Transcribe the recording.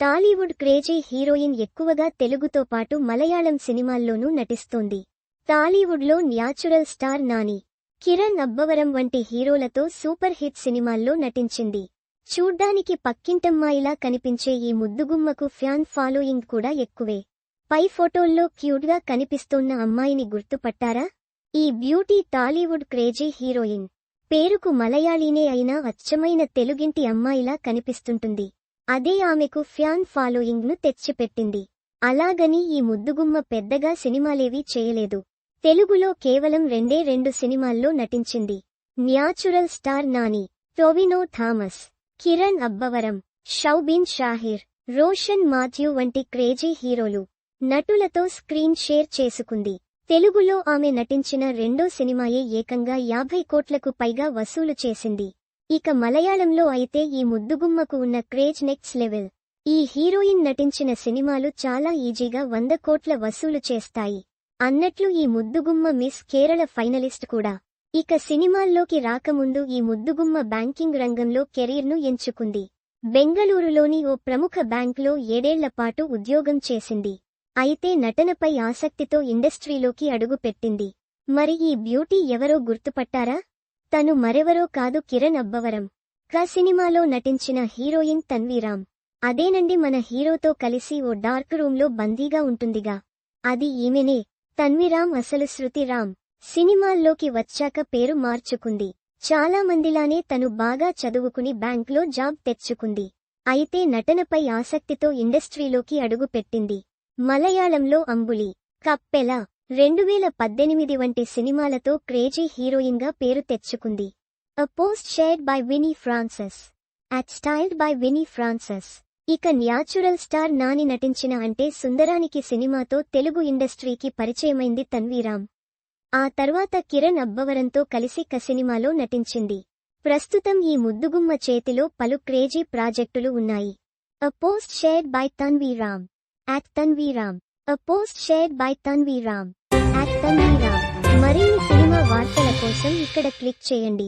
Tollywood crazy heroine ఎక్కువగా తెలుగుతో పాటు మలయాళం సినిమాల్లోనూ నటిస్తోంది. టాలీవుడ్లో న్యాచురల్ స్టార్ నాని కిరణ్ అబ్బవరం వంటి హీరోలతో సూపర్ హిట్ సినిమాల్లో నటించింది. చూడ్డానికి పక్కింటమ్మాయిలా కనిపించే ఈ ముద్దుగుమ్మకు ఫ్యాన్ ఫాలోయింగ్ కూడా ఎక్కువే. పై ఫోటోల్లో క్యూట్గా కనిపిస్తోన్న అమ్మాయిని గుర్తుపట్టారా? ఈ బ్యూటీ టాలీవుడ్ క్రేజీ హీరోయిన్. పేరుకు మలయాళీనే అయినా అచ్చమైన తెలుగింటి అమ్మాయిలా కనిపిస్తుంటుంది. అదే ఆమెకు ఫ్యాన్ ఫాలోయింగ్ను తెచ్చిపెట్టింది. అలాగని ఈ ముద్దుగుమ్మ పెద్దగా సినిమాలేవీ చేయలేదు. తెలుగులో కేవలం రెండే రెండు సినిమాల్లో నటించింది. న్యాచురల్ స్టార్ నాని టొవినో థామస్ కిరణ్ అబ్బవరం షౌబీన్ షాహిర్ రోషన్ మాథ్యూ వంటి క్రేజీ హీరోలు నటులతో స్క్రీన్ షేర్ చేసుకుంది. తెలుగులో ఆమె నటించిన రెండో సినిమాయే ఏకంగా యాభై కోట్లకు పైగా వసూలు చేసింది. ఇక మలయాళంలో అయితే ఈ ముద్దుగుమ్మకు ఉన్న క్రేజ్ నెక్స్ట్ లెవెల్. ఈ హీరోయిన్ నటించిన సినిమాలు చాలా ఈజీగా వంద కోట్ల వసూలు చేస్తాయి. అన్నట్లు ఈ ముద్దుగుమ్మ మిస్ కేరళ ఫైనలిస్ట్ కూడా. ఇక సినిమాల్లోకి రాకముందు ఈ ముద్దుగుమ్మ బ్యాంకింగ్ రంగంలో కెరీర్ను ఎంచుకుంది. బెంగళూరులోని ఓ ప్రముఖ బ్యాంకులో ఏడేళ్ళపాటు ఉద్యోగం చేసింది. అయితే నటనపై ఆసక్తితో ఇండస్ట్రీలోకి అడుగుపెట్టింది. మరి ఈ బ్యూటీ ఎవరో గుర్తుపట్టారా? తను మరెవరో కాదు కిరణ్ అబ్బవరం. క సినిమాలో నటించిన హీరోయిన్ తన్వీరామ్. అదేనండి మన హీరోతో కలిసి ఓ డార్క్ రూంలో బందీగా ఉంటుందిగా. అది ఈమెనే. తన్విరామ్ అసలు శృతిరామ్ సినిమాల్లోకి వచ్చాక పేరు మార్చుకుంది. చాలా మందిలానే తను బాగా చదువుకుని బ్యాంక్లో జాబ్ తెచ్చుకుంది. అయితే నటనపై ఆసక్తితో ఇండస్ట్రీలోకి అడుగుపెట్టింది. మలయాళంలో అంబులి. కప్పెల. రెండువేల పద్దెనిమిది వంటి సినిమాలతో క్రేజీ హీరోయిన్గా పేరు తెచ్చుకుంది. A post shared by Vinny Frances at styled by Vinny Frances ఇక న్యాచురల్ స్టార్ నాని నటించిన అంటే సుందరానికి సినిమాతో తెలుగు ఇండస్ట్రీకి పరిచయమైంది తన్వీరామ్. ఆ తర్వాత కిరణ్ అబ్బవరంతో కలిసి క సినిమాలో నటించింది. ప్రస్తుతం ఈ ముద్దుగుమ్మ చేతిలో పలు క్రేజీ ప్రాజెక్టులు ఉన్నాయి. A post shared by Tanviram. At Tanviram. A post Tanvi by At Tanvi Ram. మరిన్ని సినిమా వార్తల కోసం ఇక్కడ క్లిక్ చేయండి